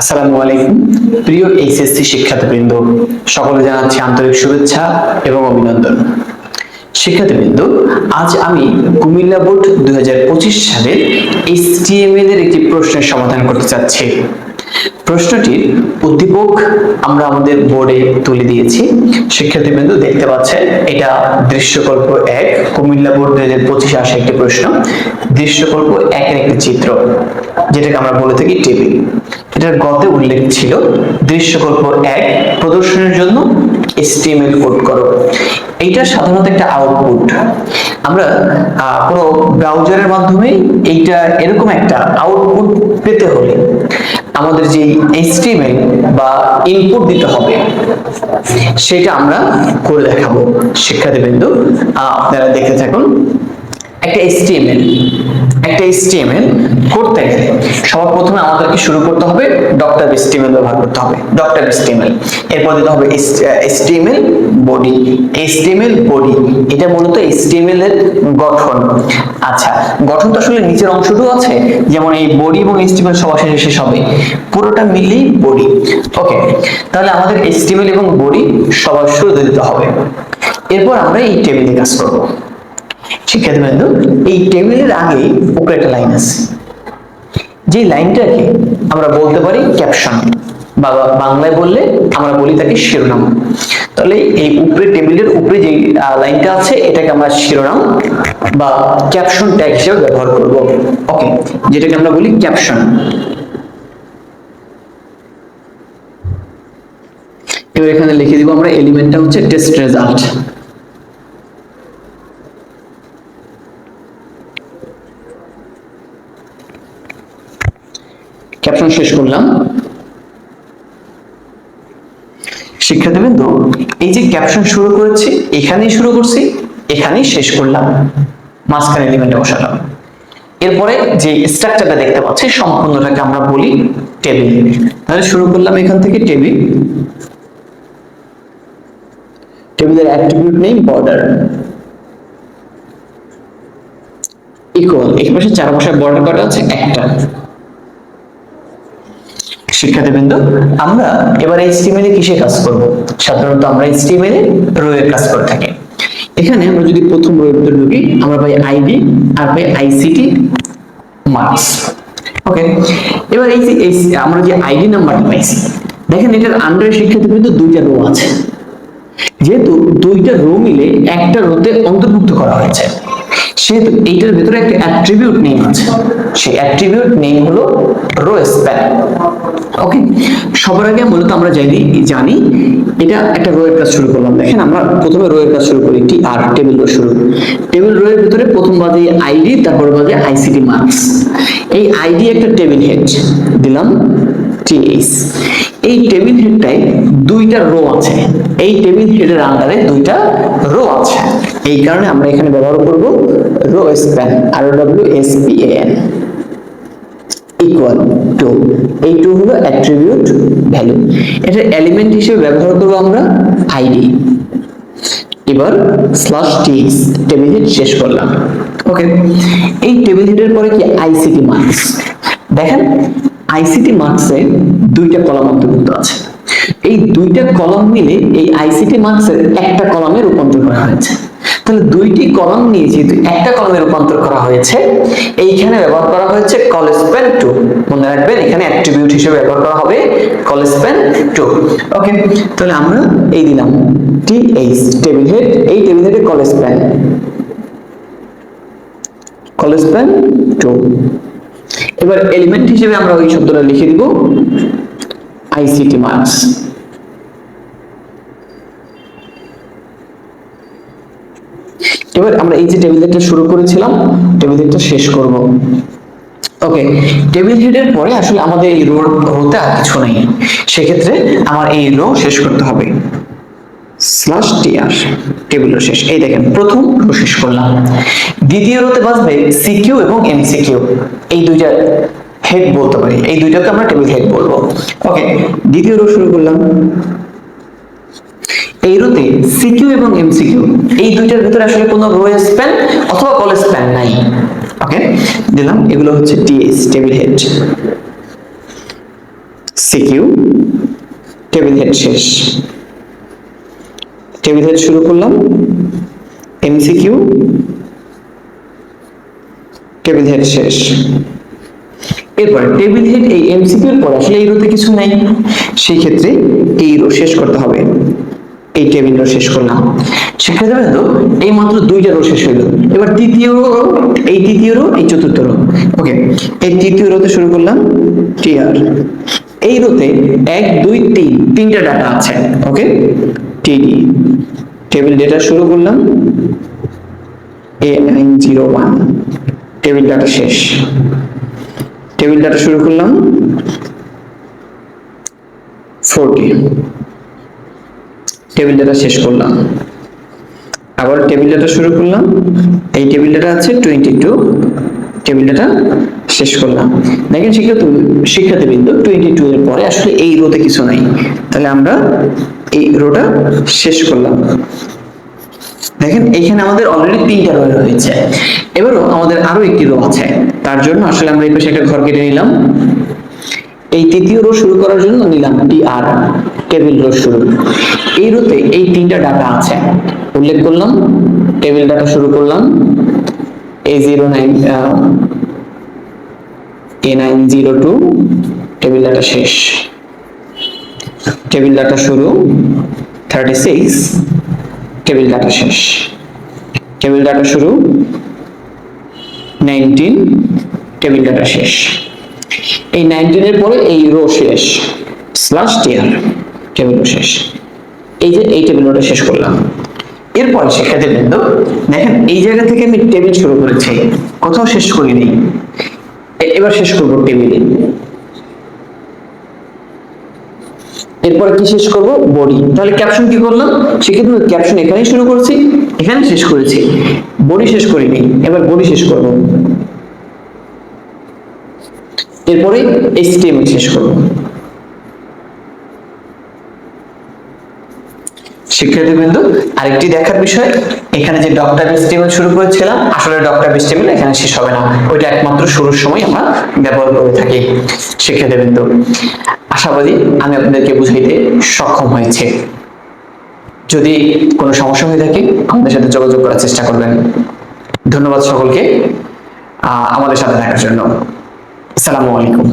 আসসালামু আলাইকুম। প্রিয় এইচএসসি শিক্ষার্থীবৃন্দ, সকলে জানাচ্ছি আন্তরিক শুভেচ্ছা এবং অভিনন্দন। শিক্ষার্থীবৃন্দ, আজ আমি কুমিল্লা বোর্ড দুই সালের এইচটিএমএল এর একটি প্রশ্নের সমাধান করতে চাচ্ছি। প্রশ্নটির উদ্দীপক আমরা আমাদের বোর্ডে তুলে দিয়েছি। শিক্ষার্থীবৃন্দ, দেখতে পাচ্ছেন, এটা দৃশ্যকল্প এক, কুমিল্লা বোর্ড দুই হাজার পঁচিশে আসা একটি প্রশ্ন। দৃশ্যকল্প একের একটি চিত্র, যেটাকে আমরা বলে থাকি টেবিল। এটার গতে উল্লেখ ছিল, দৃশ্যকল্প এক, প্রদর্শনের জন্য এসটিএমএল কোড করো। এইটা সাধারণত একটা আউটপুট। আমরা কোনো ব্রাউজারের মাধ্যমে এইটা এরকম একটা আউটপুট পেতে হলে আমাদের যে এইচটিএমএল বা ইনপুট দিতে হবে, সেটা আমরা করে দেখাবো। শিক্ষার্থীবৃন্দ আপনারা দেখতে থাকুন। একটা HTML একটা HTML করতে গেলে সবার প্রথমে আমাদেরকে শুরু করতে হবে ডক্টর HTML ব্যবহার করতে হবে ডক্টর HTML এরপর দিতে হবে HTML বডি HTML বডি এটা মূলত HTML এর গঠন। আচ্ছা গঠন তো আসলে নিচের অংশটুকু আছে, যেমন এই বডি এবং HTML সবার শেষে শেষ হবে। পুরোটা মিলিয়ে বডি ওকে তাহলে আমাদের HTML এবং বডি সবার শুরুতে দিতে হবে। এরপর আমরা এই টেবিলে কাজ করব। শিক্ষার্থীবৃন্দ এই টেবিলের আগে উপরে একটা লাইন আছে। যে লাইনটাকে আমরা বলতে পারি ক্যাপশন, বা বাংলায় বললে আমরা বলি তাকে শিরোনাম। তাহলে এই উপরে টেবিলের উপরে যে লাইনটা আছে, এটাকে আমরা শিরোনাম বা ক্যাপশন ট্যাগ হিসেবে ব্যবহার করব। ওকে, যেটাকে আমরা বলি ক্যাপশন। এবার এখানে লিখে দিব আমরা এলিমেন্টটা হচ্ছে টেস্ট রেজাল্ট। ক্যাপশন শেষ করলাম। শিক্ষার্থীবৃন্দ এই যে ক্যাপশন শুরু করেছি, এখানেই শুরু করছি, এখানেই শেষ করলাম। মাঝখানে এলিমেন্টে বসালাম। এরপরে যে স্ট্রাকচারটা দেখতে পাচ্ছি, সম্পূর্ণটাকে আমরা বলি টেবিল তাহলে শুরু করলাম এখান থেকে টেবিল টেবিলের অ্যাট্রিবিউট নেই বর্ডার ইকুয়াল এক পাশে চার পাশে বর্ডার কটা আছে, একটা। শিক্ষার্থীবৃন্দ, আমরা এবার এইচটিএমএল এ কিসে কাজ করব? সাধারণত আমরা এইচটিএমএল এ রো এর কাজ করে থাকি। এখানে আমরা যদি প্রথম রো এর ভিতরে ঢুকি, আমরা পাই আইডি আর পাই আইসিটি মার্কস ওকে এবার এই যে আমরা যে আইডি নাম্বারটা পাইছি, দেখেন এটার আন্ডারে শিক্ষার্থীবৃন্দ দুইটা রো আছে। যেহেতু দুইটা রো মিলে একটা রোতে অন্তর্ভুক্ত করা হয়েছে। সেহেতু এইটার ভিতরে একটা অ্যাট্রিবিউট নেম আছে। সেই অ্যাট্রিবিউট নেম হলো রো ওকে সবার আগে মূলত আমরা জানি জানি এটা একটা রো এর কাজ শুরু করলাম। দেখেন আমরা প্রথমে রো এর কাজ শুরু করি টি আর টেবিল রো শুরু। টেবিল রো এর ভিতরে প্রথম বাজে আইডি তারপর বাজে আইসিটি মার্কস এই আইডি একটা টেবিল হেড দিলাম টিএস এই টেবিল হেডটায় দুইটা রো আছে। এই টেবিল হেডের আন্ডারে দুইটা রো আছে। এই কারণে আমরা এখানে ব্যবহার করব row span R W S P N equal to এই টু হলো অ্যাট্রিবিউট ভ্যালু এটা এলিমেন্ট হিসেবে ব্যবহার করব আমরা আইডি এবার স্ল্যাশ টি টেবিল হেড শেষ করলাম। ওকে এই টেবিল হেডের পরে কি আইসিটি মার্কস দেখেন আইসিটি মার্কসে দুইটা কলাম অন্তর্ভুক্ত আছে। এই দুইটা কলাম মিলে এই আইসিটি মার্কসের একটা কলামে রূপান্তর করা হয়েছে। তাহলে দুইটি কলাম নিয়ে যেহেতু একটা কলামে রূপান্তর করা হয়েছে, এইখানে ব্যবহার করা হয়েছে কলেজপ্যান টু। মনে রাখবেন, এখানে অ্যাট্রিবিউট হিসেবে ব্যবহার করা হবে কলেজপ্যান টু। ওকে, তাহলে আমরা এই দিলাম। টি এইচ টেবিল হেড, এই টেবিল হেডে কলেজপ্যান কলেজপ্যান টু। এবার এলিমেন্ট হিসেবে আমরা ওই শব্দটা লিখে দিব আইসিটি মার্কস এবার আমরা এই যে টেবিল হেডটা শুরু করেছিলাম টেবিল হেডটা শেষ করব। ওকে টেবিল হেডের পরে আসলে আমাদের এই রো রোতে আর কিছু নেই। সেক্ষেত্রে আমার এই রো শেষ করতে হবে। স্ল্যাশ টিআর টেবিল শেষ। এই দেখেন, প্রথম রো শেষ করলাম। দ্বিতীয় রোতে বাজবে সিকিউ এবং এমসিকিউ এই দুইটা হেড বলতে পারি। এই দুইটাকে আমরা টেবিল হেড বলব। ওকে দ্বিতীয় রো শুরু করলাম। এই রোতে সিকিউ এবং এমসিকিউ, এই দুইটার ভিতরে আসলে কোনো রো স্প্যান অথবা কল স্প্যান নাই। ওকে? দিলাম, এগুলো হচ্ছে TS table head. CQ, table head শেষ। টেবিল হেড শুরু করলাম। এমসিকিউ, টেবিল হেড শেষ। এরপরে টেবিল হেড এই এমসিকিউর পর আসলে এই রোতে কিছু নাই। সেই ক্ষেত্রে এই রো শেষ করতে হবে। এই টেবিল রো শেষ করলাম। শিক্ষার্থীরা তো এই মাত্র দুইটা রো শেষ হইল। এবার তৃতীয় রো, এই তৃতীয় রো, এই চতুর্থ রো। ওকে এই তৃতীয় রোতে শুরু করলাম টিআর এই রোতে এক, দুই, তিন, তিনটা ডাটা আছে। ওকে টিডি টেবিল ডেটা শুরু করলাম A nine zero one table data শেষ। টেবিল ডাটা শুরু করলাম ফোরটি টেবিল ডাটা শেষ করলাম। আবার টেবিল ডাটা শুরু করলাম। এই টেবিল ডাটা আছে টোয়েন্টি টু টেবিল ডাটা শেষ করলাম। দেখেন শিক্ষার্থী শিক্ষার্থী বিন্দু টোয়েন্টি টু এর পরে আসলে এই রোতে কিছু নাই। তাহলে আমরা এই রোটা শেষ করলাম। দেখেন এইখানে আমাদের অলরেডি তিনটা রো রয়েছে। এবারও আমাদের আরও একটি রো আছে। তার জন্য আসলে আমরা এই পাশে একটা ঘর কেটে নিলাম। এই তৃতীয় রো শুরু করার জন্য নিলাম টি আর টেবিল রো শুরু। এই রোতে এই তিনটা ডাটা আছে। উল্লেখ করলাম টেবিল ডাটা শুরু করলাম A zero nine A nine zero two table data শেষ। টেবিল ডাটা শুরু থার্টি সিক্স টেবিল ডাটা শেষ। টেবিল ডাটা শুরু নাইনটিন টেবিল ডাটা শেষ। এই নাইনটিনের পরে এই রো শেষ স্লাশ টিয়ার টেবিল শেষ। এই যে এই টেবিল রোটা শেষ করলাম। এরপর শিক্ষার্থী বৃন্দ দেখেন, এই জায়গা থেকে আমি টেবিল শুরু করেছি। কোথাও শেষ করিনি। এবার শেষ করব টেবিল এরপরে কি শেষ করব? বডি তাহলে ক্যাপশন কি করলাম? সেক্ষেত্রে ক্যাপশন এখানেই শুরু করছি, এখানে শেষ করেছি। বডি শেষ করিনি, এবার বডি শেষ করব। এরপরে এইচটিএমএল শেষ করব। শিক্ষার্থীবৃন্দ আরেকটি দেখার বিষয়, এখানে যে ডক্টর শুরু করেছিলাম, আসলে ডক্টর এখানে শেষ হবে না। ওইটা একমাত্র শুরুর সময় আমরা ব্যবহার করে থাকি আশাবাদী আমি আপনাদেরকে বুঝাইতে সক্ষম হয়েছে। যদি কোনো সমস্যা হয়ে থাকে, আমাদের সাথে যোগাযোগ করার চেষ্টা করবেন। ধন্যবাদ সকলকে আমাদের সাথে থাকার জন্য। আসসালামু আলাইকুম।